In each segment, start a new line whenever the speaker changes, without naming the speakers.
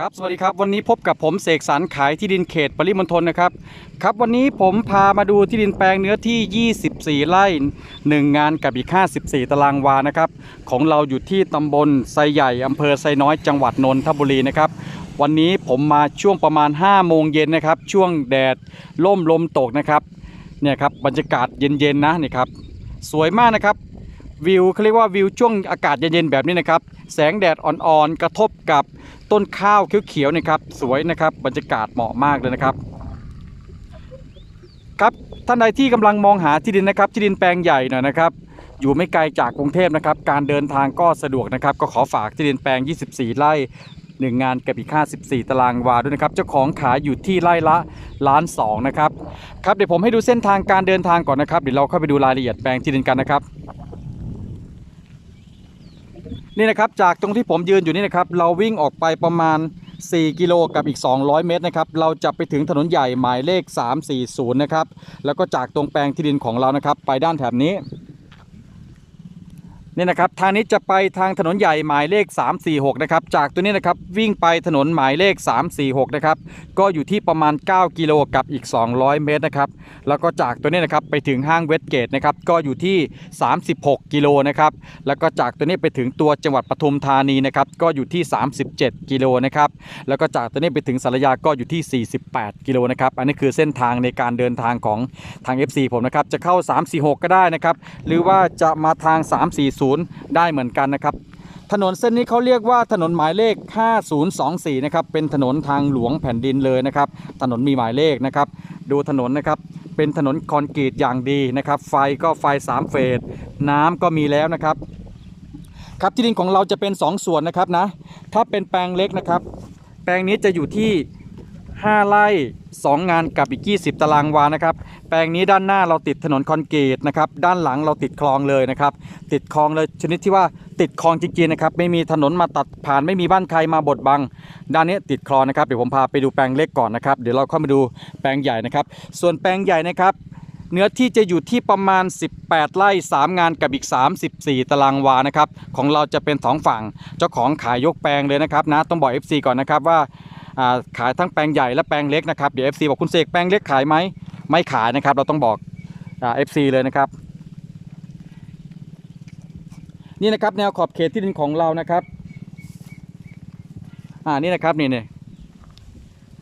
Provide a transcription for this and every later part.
ครับสวัสดีครับวันนี้พบกับผมเสกสรรขายที่ดินเขตปริมณฑลนะครับครับวันนี้ผมพามาดูที่ดินแปลงเนื้อที่ 24 ไร่ 1 งานกับอีก 54 ตารางวานะครับของเราอยู่ที่ตำบลไซใหญ่อำเภอไซน้อยจังหวัดนนทบุรีนะครับวันนี้ผมมาช่วงประมาณ 5 โมงเย็นนะครับ ช่วงแดดล่มลมตกนะครับเนี่ยครับบรรยากาศเย็นๆนะนี่ครับสวยมากนะครับ วิวเขาเรียกว่าวิวช่วงอากาศเย็นๆแบบนี้นะครับ แสงแดดอ่อนๆกระทบกับต้นข้าวเขียวๆนะครับ สวยนะครับบรรยากาศเหมาะมากเลยนะครับครับท่านใดที่กำลังมองหาที่ดินนะครับที่ดินแปลงใหญ่หน่อยนะครับ อยู่ไม่ไกลจากกรุงเทพนะครับ การเดินทางก็สะดวกนะครับ ก็ขอฝากที่ดินแปลง 24 ไร่หนึ่งงานกับอีก54ตารางวาด้วยนะครับ เจ้าของขายอยู่ที่ไร่ละล้านสองนะครับ ครับเดี๋ยวผมให้ดูเส้นทางการเดินทางก่อนนะครับ เดี๋ยวเราเข้าไปดูรายละเอียดแปลงที่ดินกันนะครับ นี่นะครับจากตรงที่ผมยืนอยู่นี่นะครับเราวิ่งออกไปประมาณ 4 กิโลกับอีก 200 เมตรนะครับเราจะไปถึงถนนใหญ่หมายเลข 340 นะครับแล้วก็จากตรงแปลงที่ดินของเรานะครับไปด้านแถบนี้ นี่นะครับทางนี้จะไปทางถนนใหญ่หมายเลข 346 นะครับ จากตัวนี้นะครับวิ่งไปถนนหมายเลข 346 นะครับ ก็อยู่ที่ประมาณ 9 กิโลกับอีก 200 เมตรนะครับ แล้วก็จากตัวนี้นะครับไปถึงห้างเวสเกตนะครับ ก็อยู่ที่ 36 กิโลนะครับ แล้วก็จากตัวนี้ไปถึงตัวจังหวัดปทุมธานีนะครับ ก็อยู่ที่ 37 กิโลนะครับ แล้วก็จากตัวนี้ไปถึงสารยาก็อยู่ที่ 48 กิโลนะครับ อันนี้คือเส้นทางในการเดินทางของทาง FC ผมนะครับ จะเข้า 346 ก็ได้นะครับ หรือว่าจะมาทาง 340ได้เหมือนกันนะครับ ถนนเส้นนี้เขาเรียกว่าถนนหมายเลข 5024 นะครับ เป็นถนนทางหลวงแผ่นดินเลยนะครับ ถนนมีหมายเลขนะครับ ดูถนนนะครับ เป็นถนนคอนกรีตอย่างดีนะครับ ไฟก็ไฟ 3 เฟส น้ำก็มีแล้วนะครับ ครับที่ดินของเราจะเป็น 2 ส่วนนะครับนะ ถ้าเป็นแปลงเล็กนะครับ แปลงนี้จะอยู่ที่ 5 ไร่ 2 งานกับอีก 20 ตารางวานะครับ แปลงนี้ด้านหน้าเราติดถนนคอนกรีตนะครับ ด้านหลังเราติดคลองเลยนะครับ ติดคลองเลยชนิดที่ว่าติดคลองจริงๆนะครับ ไม่มีถนนมาตัดผ่าน ไม่มีบ้านใครมาบดบัง ด้านนี้ติดคลองนะครับ เดี๋ยวผมพาไปดูแปลงเล็กก่อนนะครับ เดี๋ยวเราเข้ามาดูแปลงใหญ่นะครับ ส่วนแปลงใหญ่นะครับเนื้อที่จะอยู่ที่ประมาณ 18 ไร่ 3 งานกับอีก 34 ตารางวานะครับ ของเราจะเป็นสองฝั่ง เจ้าของขายยกแปลงเลยนะครับนะ ต้องบอก FC ก่อนนะครับว่า ขายทั้งแปลงใหญ่และแปลงเล็กนะครับเดี๋ยว FC บอกคุณเสกแปลงเล็กขายไหมไม่ขายนะครับ เราต้องบอกเอ่า FC เลยนะครับ นี่นะครับแนวขอบเขตที่ดินของเรานะครับ อ่านี่นะครับนี่นี่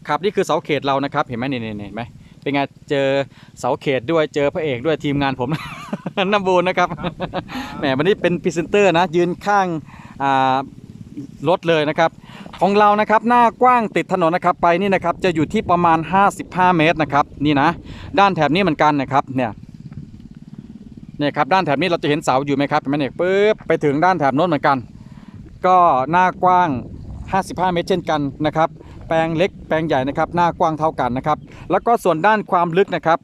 ครับนี่คือเสาเขตเรานะครับ เห็นไหมนี่นี่นี่เห็นไหมเป็นไงเจอเสาเขตด้วยเจอพระเอกด้วยทีมงานผมน้ำบูนนะครับแหมวันนี้เป็นพรีเซนเตอร์นะยืนข้างอ่า รถเลยนะครับ ของเรานะครับหน้ากว้างติดถนนนะครับไปนี่นะครับจะอยู่ที่ประมาณ 55 เมตรนะครับนี่นะ ด้านแถบนี้เหมือนกันนะครับเนี่ยเนี่ยครับด้านแถบนี้เราจะเห็นเสาอยู่ไหมครับเห็นไหมเนี่ยปึ๊บไปถึงด้านแถบโน้นเหมือนกัน ก็หน้ากว้าง 55 เมตรเช่นกันนะครับ แปลงเล็กแปลงใหญ่นะครับ หน้ากว้างเท่ากันนะครับ แล้วก็ส่วนด้านความลึกนะครับ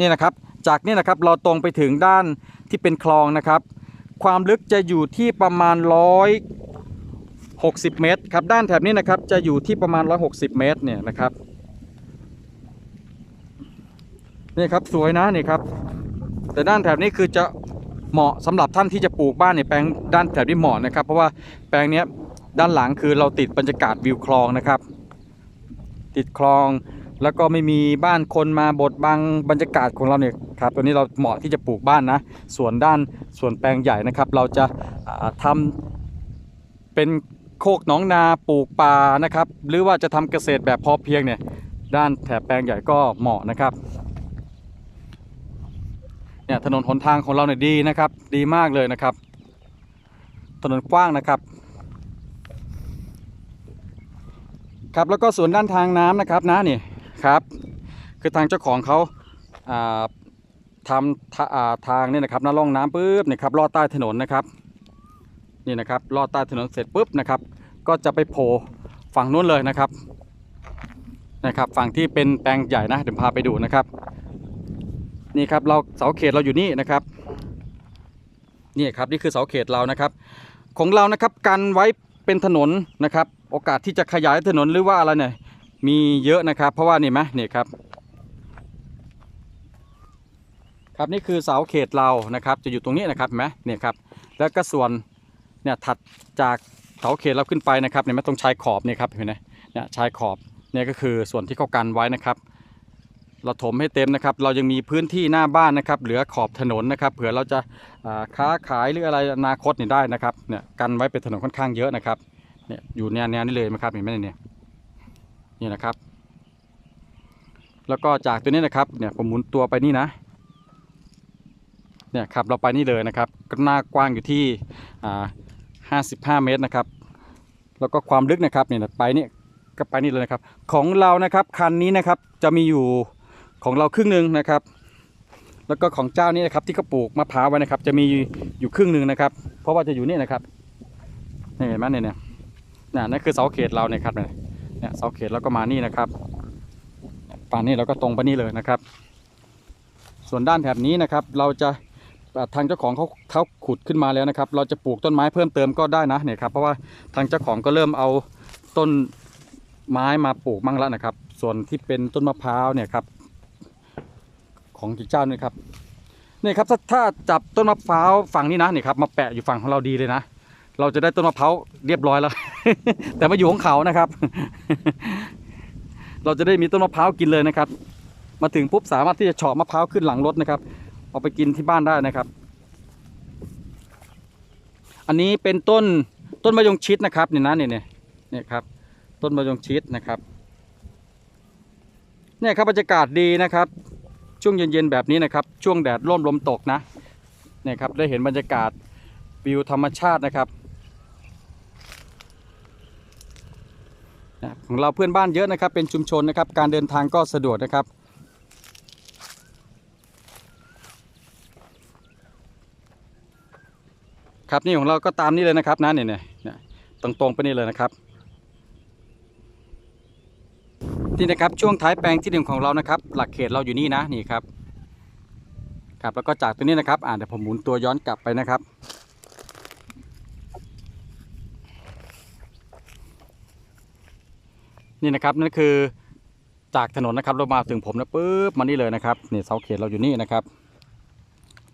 นี่นะครับ จากนี่นะครับเราตรงไปถึงด้านที่เป็นคลองนะครับ ความลึกจะอยู่ที่ประมาณ 60 เมตรครับด้านแถบนี้นะครับจะอยู่ที่ประมาณ 160 เมตรเนี่ยนะครับนี่ครับสวยนะนี่ครับ แต่ด้านแถบนี้คือจะเหมาะสำหรับท่านที่จะปลูกบ้านในแปลงด้านแถบนี้เหมาะนะครับ เพราะว่าแปลงนี้ด้านหลังคือเราติดบรรยากาศวิวคลองนะครับ ติดคลองแล้วก็ไม่มีบ้านคนมาบดบังบรรยากาศของเราเนี่ยครับตัวนี้เราเหมาะที่จะปลูกบ้านนะ ส่วนด้านส่วนแปลงใหญ่นะครับ เราจะาทำเป็น โคกหนองนาปลูกป่านะครับ หรือว่าจะทำเกษตรแบบพอเพียงเนี่ยด้านแถบแปลงใหญ่ก็เหมาะนะครับเนี่ยถนนหนทางของเราเนี่ยดีนะครับ ดีมากเลยนะครับ ถนนกว้างนะครับครับแล้วก็ส่วนด้านทางน้ำนะครับนะนี่ครับ คือทางเจ้าของเขาทำทาอ่าทางนี่นะครับน้าล่องน้ำปุ๊บนี่ครับลอดใต้ถนนนะครับ นี่นะครับลอดใต้ถนนเสร็จปุ๊บนะครับ ก็จะไปโผล่ฝั่งนู้นเลยนะครับนะครับ ฝั่งที่เป็นแปลงใหญ่นะเดี๋ยวพาไปดูนะครับ นี่ครับเราเสาเขตเราอยู่นี่นะครับนี่ครับนี่คือเสาเขตเรานะครับ ของเรานะครับกันไว้เป็นถนนนะครับ โอกาสที่จะขยายถนนหรือว่าอะไรเนี่ยมีเยอะนะครับ เพราะว่านี่ไหมนี่ครับครับนี่คือเสาเขตเรานะครับ จะอยู่ตรงนี้นะครับเห็นไหมเนี่ยครับ แล้วก็ส่วน เนี่ยถัดจากเสาเขตเราขึ้นไปนะครับเนี่ยไม่ต้องชายขอบเนี่ยครับเห็นไหมเนี่ยชายขอบเนี่ยก็คือส่วนที่เขากันไว้นะครับ เราถมให้เต็มนะครับ เรายังมีพื้นที่หน้าบ้านนะครับ เหลือขอบถนนนะครับเผื่อเราจะค้าขายหรืออะไรอนาคตนี่ได้นะครับเนี่ยกันไว้เป็นถนนค่อนข้างเยอะนะครับเนี่ยอยู่แนวแนวนี้เลยนะครับเห็นไหมเนี่ยนี่นะครับ แล้วก็จากตัวนี้นะครับเนี่ยผมหมุนตัวไปนี่นะเนี่ยครับเราไปนี่เลยนะครับก็หน้ากว้างอยู่ที่อ่า 55 เมตรนะครับ แล้วก็ความลึกนะครับเนี่ยไปนี่ก็ไปนี่เลยนะครับ ของเรานะครับคันนี้นะครับจะมีอยู่ของเราครึ่งหนึ่งนะครับ แล้วก็ของเจ้านี่นะครับที่เขาปลูกมะพร้าวไว้นะครับ จะมีอยู่ครึ่งหนึ่งนะครับ เพราะว่าจะอยู่นี่นะครับนี่เห็นไหมเนี่ยเนี่ยนั่นคือเสาเขตเราเนี่ยครับเนี่ยเสาเขตแล้วก็มานี่นะครับป่านนี้เราก็ตรงไปนี่เลยนะครับ ส่วนด้านแถบนี้นะครับ เราจะ ทางเจ้าของเขาเขาขุดขึ้นมาแล้วนะครับ เราจะปลูกต้นไม้เพิ่มเติมก็ได้นะเนี่ยครับเพราะว่าทางเจ้าของก็เริ่มเอาต้นไม้มาปลูกมั่งแล้วนะครับ ส่วนที่เป็นต้นมะพร้าวเนี่ยครับ ของอีเจ้านี่ครับนี่ครับถ้าจับต้นมะพร้าวฝั่งนี้นะเนี่ยครับมาแปะอยู่ฝั่งของเราดีเลยนะเราจะได้ต้นมะพร้าวเรียบร้อยแล้ว แต่มาอยู่ของเขานะครับ เราจะได้มีต้นมะพร้าวกินเลยนะครับ มาถึงปุ๊บสามารถที่จะเฉาะมะพร้าวขึ้นหลังรถนะครับ เอาไปกินที่บ้านได้นะครับ อันนี้เป็นต้นต้นมะยงชิดนะครับเนี่ยนะเนี่ยเนี่ยเนี่ยครับ ต้นมะยงชิดนะครับ เนี่ยครับบรรยากาศดีนะครับ ช่วงเย็นๆแบบนี้นะครับ ช่วงแดดร่มลมตกนะ เนี่ยครับได้เห็นบรรยากาศวิวธรรมชาตินะครับของเราเพื่อนบ้านเยอะนะครับ เป็นชุมชนนะครับ การเดินทางก็สะดวกนะครับ ครับนี่ของเราก็ตามนี้เลยนะครับนะเนี่ยเนี่ยเนี่ยตรงๆไปนี่เลยนะครับนี่นะครับช่วงท้ายแปลงที่หนึ่งของเรานะครับ หลักเขตเราอยู่นี่นะนี่ครับครับแล้วก็จากตัวนี้นะครับอ่าเดี๋ยวผมหมุนตัวย้อนกลับไปนะครับ นี่นะครับนั่นคือจากถนนนะครับเรามาถึงผมนะปุ๊บมานี่เลยนะครับนี่เสาเขตเราอยู่นี่นะครับ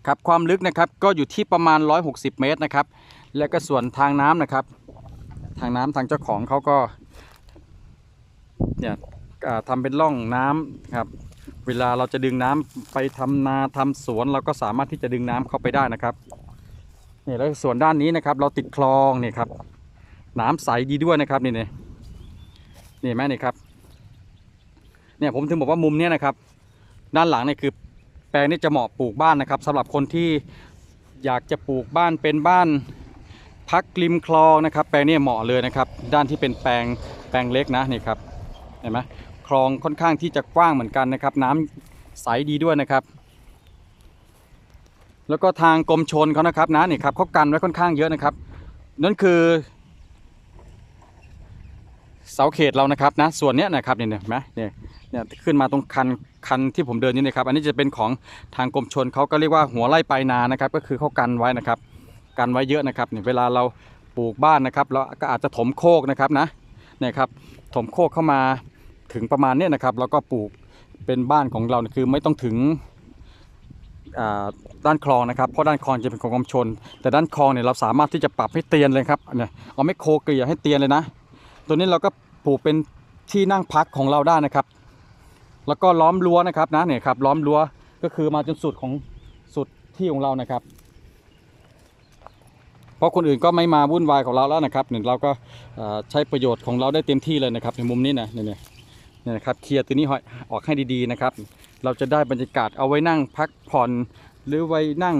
ครับความลึกนะครับก็อยู่ที่ประมาณ 160 เมตรนะครับ แล้วก็ส่วนทางน้ำนะครับ ทางน้ำทางเจ้าของเขาก็เนี่ยอ่าทำเป็นร่องน้ำครับ เวลาเราจะดึงน้ำไปทำนาทำสวนเราก็สามารถที่จะดึงน้ำเข้าไปได้นะครับนี่แล้วส่วนด้านนี้นะครับ เราติดคลองนี่ครับ น้ำใสดีด้วยนะครับนี่นี่นี่ไหมนี่ครับเนี่ยผมถึงบอกว่ามุมเนี้ยนะครับ ด้านหลังเนี่ยคือ แปลงนี้จะเหมาะปลูกบ้านนะครับสำหรับคนที่อยากจะปลูกบ้านเป็นบ้านพักริมคลองนะครับ แปลงนี้เหมาะเลยนะครับ ด้านที่เป็นแปลงแปลงเล็กนะนี่ครับเห็นไหมคลองค่อนข้างที่จะกว้างเหมือนกันนะครับ น้ำใสดีด้วยนะครับ แล้วก็ทางกรมชนเขานะครับนะนี่ครับเขากันไว้ค่อนข้างเยอะนะครับนั่นคือ เสาเขตเรานะครับนะส่วนเนี้ยนะครับเนี่ยเห็นไหมเนี่ยเนี่ยขึ้นมาตรงคันคันที่ผมเดินนี่นะครับ อันนี้จะเป็นของทางกรมชนเขาก็เรียกว่าหัวไร่ปลายนานะครับ ก็คือเขากันไว้นะครับ กันไว้เยอะนะครับเนี่ยเวลาเราปลูกบ้านนะครับเราก็อาจจะถมโคกนะครับนะเนี่ยครับถมโคกเข้ามาถึงประมาณเนี้ยนะครับแล้วก็ปลูกเป็นบ้านของเราคือไม่ต้องถึงอ่าด้านคลองนะครับเพราะด้านคลองจะเป็นของกรมชน แต่ด้านคลองเนี่ยเราสามารถที่จะปรับให้เตียนเลยครับเนี่ยเอาไม่โคเกลี่ยให้เตียนเลยนะ ตัวนี้เราก็ ปลูกเป็นที่นั่งพักของเราได้นะครับ แล้วก็ล้อมรั้วนะครับนะเนี่ยครับล้อมรั้วก็คือมาจนสุดของสุดที่ของเรานะครับ เพราะคนอื่นก็ไม่มาวุ่นวายของเราแล้วนะครับเนี่ยเราก็ใช้ประโยชน์ของเราได้เต็มที่เลยนะครับ ในมุมนี้นะเนี่ยเนี่ยนะครับเคลียร์ตัวนี้ออกให้ดีๆนะครับ เราจะได้บรรยากาศเอาไว้นั่งพักผ่อน หรือไว้นั่ง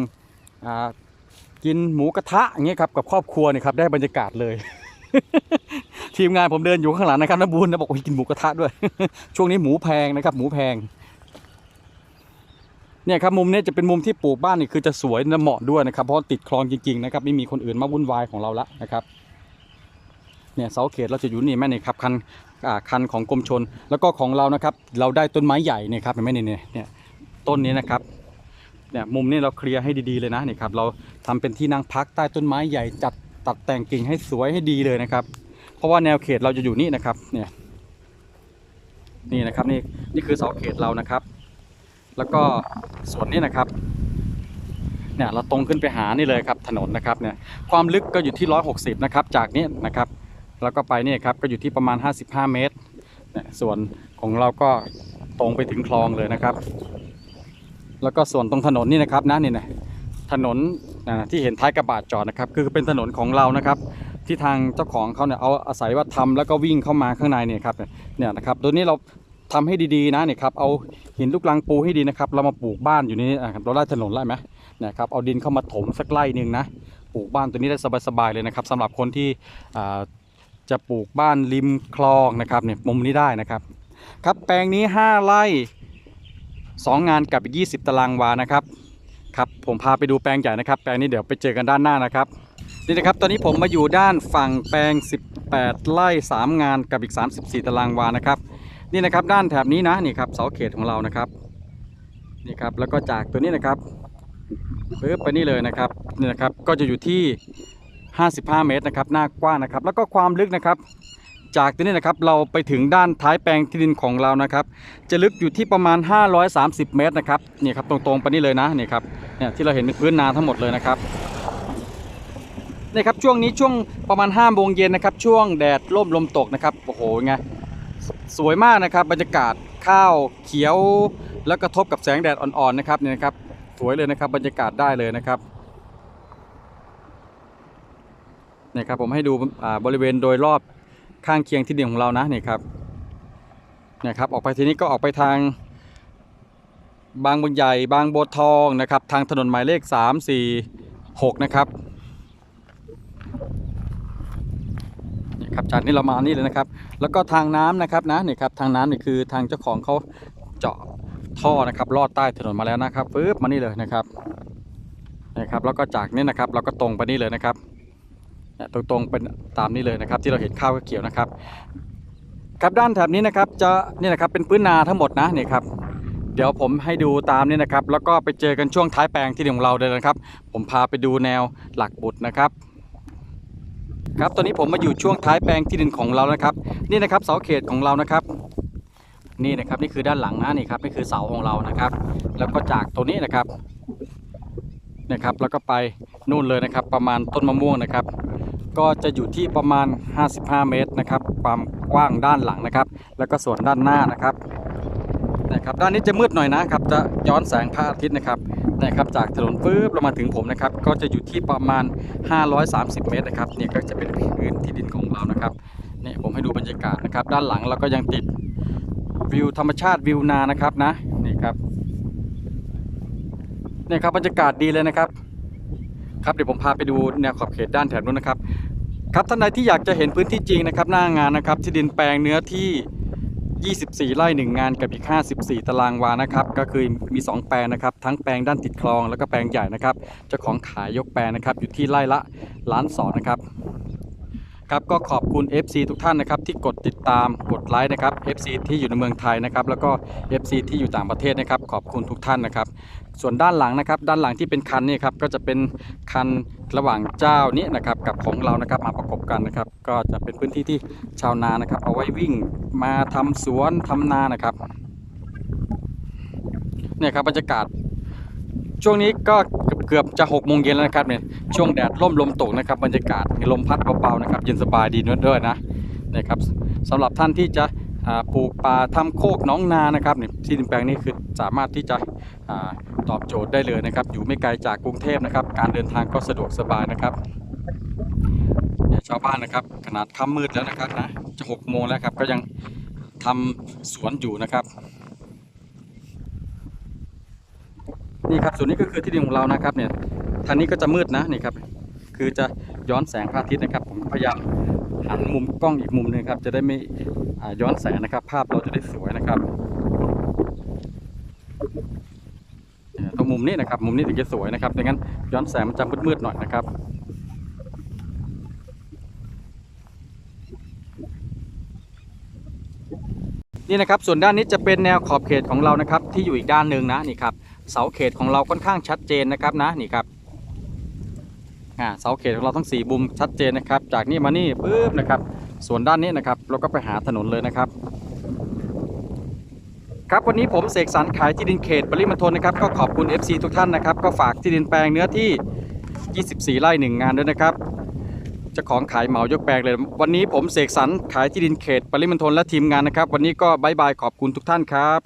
กินหมูกระทะอย่างเงี้ยครับกับครอบครัวเนี่ยครับได้บรรยากาศเลย ทีมงานผมเดินอยู่ข้างหลังนะครับน้าบุญนะบอกว่ากินหมูกระทะด้วย ช่วงนี้หมูแพงนะครับ หมูแพง เนี่ยครับมุมนี้จะเป็นมุมที่ปลูกบ้านนี่คือจะสวยและเหมาะด้วยนะครับ เพราะติดคลองจริงๆนะครับไม่มีคนอื่นมาวุ่นวายของเราละนะครับเนี่ยเสาเขตเราจะอยู่นี่แม่นี่ครับคันคันของกรมชน แล้วก็ของเรานะครับ เราได้ต้นไม้ใหญ่เนี่ยครับเห็นไหมเนี่ยเนี่ยเนี่ยต้นนี้นะครับเนี่ยมุมนี้เราเคลียร์ให้ดีๆเลยนะนี่ครับเราทำเป็นที่นั่งพักใต้ต้นไม้ใหญ่จัดตัดแต่งกิ่งให้สวยให้ดีเลยนะครับ เพราะว่าแนวเขตเราจะอยู่นี่นะครับเนี่ยนี่นะครับนี่นี่คือเสาเขตเรานะครับ แล้วก็ส่วนนี้นะครับเนี่ยเราตรงขึ้นไปหานี่เลยครับถนนนะครับเนี่ยความลึกก็อยู่ที่ 160 นะครับ จากนี้นะครับ แล้วก็ไปนี่ครับก็อยู่ที่ประมาณ 55 เมตรเนี่ยส่วนของเราก็ตรงไปถึงคลองเลยนะครับ แล้วก็ส่วนตรงถนนนี่นะครับนะนี่นะถนนอ่าที่เห็นท้ายกระบะจอดนะครับ คือเป็นถนนของเรานะครับ ที่ทางเจ้าของเขาเนี่ยเอาอาศัยว่าทำแล้วก็วิ่งเข้ามาข้างในเนี่ยครับเนี่ยนะครับตัวนี้เราทำให้ดีๆนะเนี่ยครับเอาหินลูกลังปูให้ดีนะครับ เรามาปลูกบ้านอยู่นี่นะครับเราได้ถนนแล้วไหมเนี่ยครับเอาดินเข้ามาถมสักไร่หนึ่งนะปลูกบ้านตัวนี้ได้สบายๆเลยนะครับสำหรับคนที่จะปลูกบ้านริมคลองนะครับเนี่ยมุมนี้ได้นะครับครับแปลงนี้ 5 ไร่ 2 งานกับอีก20 ตารางวานะครับครับผมพาไปดูแปลงใหญ่นะครับ แปลงนี้เดี๋ยวไปเจอกันด้านหน้านะครับ นี่นะครับ ตอนนี้ผมมาอยู่ด้านฝั่งแปลง 18 ไร่3 งานกับอีก 34 ตารางวานะครับ นี่นะครับด้านแถบนี้นะนี่ครับเสาเขตของเรานะครับนี่ครับแล้วก็จากตัวนี้นะครับปึ๊บไปนี่เลยนะครับนี่นะครับก็จะอยู่ที่ 55 เมตรนะครับหน้ากว้างนะครับ แล้วก็ความลึกนะครับ จากตัวนี้นะครับเราไปถึงด้านท้ายแปลงที่ดินของเรานะครับ จะลึกอยู่ที่ประมาณ 530 เมตรนะครับนี่ครับตรงๆไปนี่เลยนะนี่ครับเนี่ยที่เราเห็นเป็นพื้นนาทั้งหมดเลยนะครับ นี่ครับช่วงนี้ช่วงประมาณ5โมงเย็นนะครับช่วงแดดร่มลมตกนะครับโอ้โหไงสวยมากนะครับบรรยากาศข้าวเขียวแล้วกระทบกับแสงแดดอ่อนๆนะครับเนี่ยนะครับสวยเลยนะครับบรรยากาศได้เลยนะครับนี่ครับผมให้ดูอ่าบริเวณโดยรอบข้างเคียงที่ดินของเรานะนี่ครับเนี่ยครับออกไปทีนี้ก็ออกไปทางบางบุญใหญ่บางบัวทองนะครับทางถนนหมายเลข 3 4 6 นะครับ ครับจากนี้เรามานี่เลยนะครับ แล้วก็ทางน้ำนะครับนะนี่ครับทางน้ำนี่คือทางเจ้าของเขาเจาะท่อนะครับลอดใต้ถนนมาแล้วนะครับปึ๊บมานี่เลยนะครับนะครับแล้วก็จากนี้นะครับเราก็ตรงไปนี่เลยนะครับตรงๆเป็นตามนี้เลยนะครับ ที่เราเห็นข้าวเขียวนะครับ ครับด้านแถบนี้นะครับจะนี่นะครับเป็นพื้นนาทั้งหมดนะนี่ครับเดี๋ยวผมให้ดูตามนี้นะครับ แล้วก็ไปเจอกันช่วงท้ายแปลงที่ดินของเราเลยนะครับ ผมพาไปดูแนวหลักบุตรนะครับ ครับตอนนี้ผมมาอยู่ช่วงท้ายแปลงที่ดินของเรานะครับ นี่นะครับเสาเขตของเรานะครับ นี่นะครับนี่คือด้านหลังนะนี่ครับนี่คือเสาของเรานะครับ แล้วก็จากตัวนี้นะครับนะครับ แล้วก็ไปนู่นเลยนะครับ ประมาณต้นมะม่วงนะครับ ก็จะอยู่ที่ประมาณ 55 เมตรนะครับ ความกว้างด้านหลังนะครับ แล้วก็ส่วนด้านหน้านะครับ นะครับด้านนี้จะมืดหน่อยนะครับจะย้อนแสงพระอาทิตย์นะครับนะครับจากถนนฟืบลงมาถึงผมนะครับก็จะอยู่ที่ประมาณ 530 เมตรนะครับเนี่ยก็จะเป็นพื้นที่ดินของเรานะครับเนี่ยผมให้ดูบรรยากาศนะครับ ด้านหลังเราก็ยังติดวิวธรรมชาติวิวนานะครับนะนี่ครับนี่ครับบรรยากาศดีเลยนะครับ ครับเดี๋ยวผมพาไปดูแนวขอบเขตด้านแถบนู้นนะครับ ครับท่านใดที่อยากจะเห็นพื้นที่จริงนะครับ หน้างานนะครับที่ดินแปลงเนื้อที่ 24 ไร่ 1 งานกับอีก 54 ตารางวานะครับ ก็คือมี 2 แปลงนะครับ ทั้งแปลงด้านติดคลองแล้วก็แปลงใหญ่นะครับ เจ้าของขายยกแปลงนะครับ อยู่ที่ไร่ละล้านสองนะครับ ครับก็ขอบคุณ FC ทุกท่านนะครับ ที่กดติดตาม กดไลค์นะครับ FC ที่อยู่ในเมืองไทยนะครับ แล้วก็ FC ที่อยู่ต่างประเทศนะครับ ขอบคุณทุกท่านนะครับ ส่วนด้านหลังนะครับ ด้านหลังที่เป็นคันนี่ครับก็จะเป็นคันระหว่างเจ้านี้นะครับ กับของเรานะครับมาประกบกันนะครับ ก็จะเป็นพื้นที่ที่ชาวนานะครับ เอาไว้วิ่งมาทำสวนทำนานะครับเนี่ยครับบรรยากาศ ช่วงนี้ก็เกือบจะ6โมงเย็นแล้วนะครับเนี่ยช่วงแดดร่มลมตกนะครับ บรรยากาศมีลมพัดเบาๆนะครับ เย็นสบายดีด้วยนะนะครับสำหรับท่านที่จะ ปลูกป่าทำโคกน้องนานะครับเนี่ยที่ดินแปลงนี้คือสามารถที่จะอตอบโจทย์ได้เลยนะครับ อยู่ไม่ไกลจากกรุงเทพนะครับ การเดินทางก็สะดวกสบายนะครับเนี่ยชาวบ้านนะครับ ขนาดค่ำมืดแล้วนะครับนะจะหกโมงแล้วครับก็ยังทำสวนอยู่นะครับนี่ครับส่วนนี้ก็คือที่ดินของเรานะครับเนี่ยทางนี้ก็จะมืดนะนี่ครับคือจะย้อนแสงพระอาทิตย์นะครับ ผมพยายาม หันมุมกล้องอีกมุมหนึงครับ จะได้ไม่ย้อนแสงนะครับ ภาพเราจะได้สวยนะครับตรงมุมนี้นะครับ มุมนี้ถึงจะสวยนะครับดังนั้นย้อนแสงมันจะมืดๆหน่อยนะครับนี่นะครับส่วนด้านนี้จะเป็นแนวขอบเขตของเรานะครับที่อยู่อีกด้านหนึ่งนะนี่ครับเสาเขตของเราค่อนข้างชัดเจนนะครับนะนี่ครับ อ่าเสาเขตของเราทั้งสี่มุมชัดเจนนะครับ จากนี่มานี่ปุ๊บนะครับ ส่วนด้านนี้นะครับ เราก็ไปหาถนนเลยนะครับ ครับวันนี้ผมเสกสรรขายที่ดินเขตปริมณฑลนะครับ ก็ขอบคุณ FC ทุกท่านนะครับ ก็ฝากที่ดินแปลงเนื้อที่ 24 ไร่หนึ่งงานด้วยนะครับจ้าของขายเหมายกแปลงเลย วันนี้ผมเสกสรรขายที่ดินเขตปริมณฑลและทีมงานนะครับ วันนี้ก็บายบายขอบคุณทุกท่านครับ